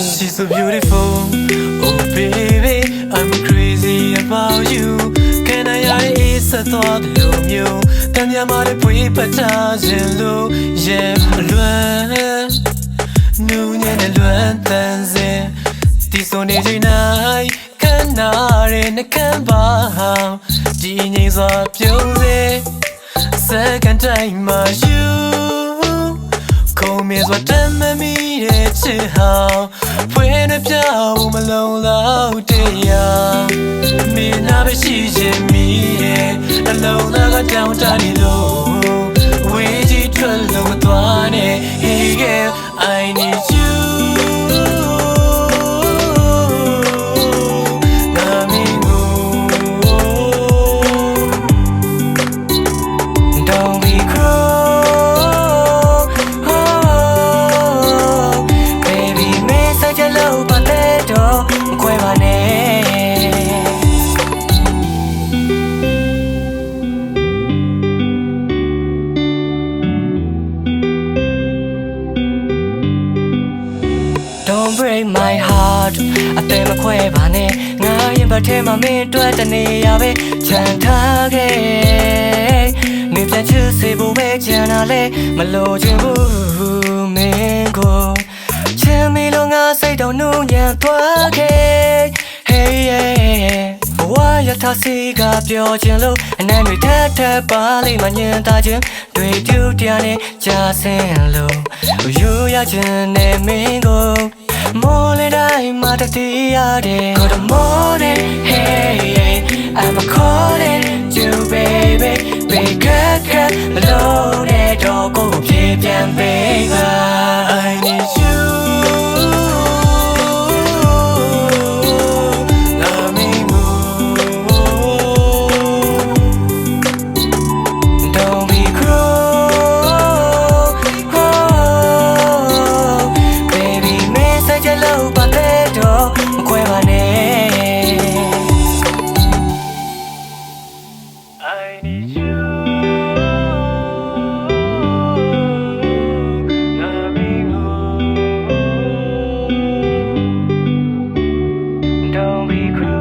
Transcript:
so beautiful. Oh baby, I'm crazy about you. Can I is a thought of you? တန်မြမာတဲ့ဖွေးပတ်ချခြင်းလို့ yeah လွမ်းနူးညံ့တဲ့လွမ်းတန်စင်ဒီဆိုနေချိန်၌ခဏရဲနှကမ်းပါဒီငိမ့်စွာပြုံးစေ second time my you ခုံမြစွာတမ်းမမီတဲ့ချစ် ဟောင်းဖွင့်နေပြဖို့မလုံလောက်တရားမင်းနာပဲရှိခြင်းမီရဲ့အလုံးသားကတောင်းတနေလို့ Don't break my heart အသေးမခွဲပါနဲ့ငါရင်ပတ်ထဲမှာမင်းတွေ့တနေရပဲချန်ထားခဲ့မင်းပြန်ချစ်စေဖို့ပဲချန်တာလဲမလို့ချင်ဘူးမင်းကိုချင်မီလို့ငါစိတ်တော့နူးညံ့သွားခဲ့ Hey yeah ဘဝရထားစီကပြောချင်လို့အနံ့တွေထက်ထက်ပါလိမ့်မညင်တာချင်းတွေ့တူတရားနဲ့ကြာဆင်းလို့ယူရခြင်းနဲ့မင်းကို မိုးလေတိုင်းမှာတတိရတယ် Good morning hey hey I'm a calling you baby ဘေကကလုံးနဲ့တော့ကိုပြေပြန်ပေးပါ window we cruel.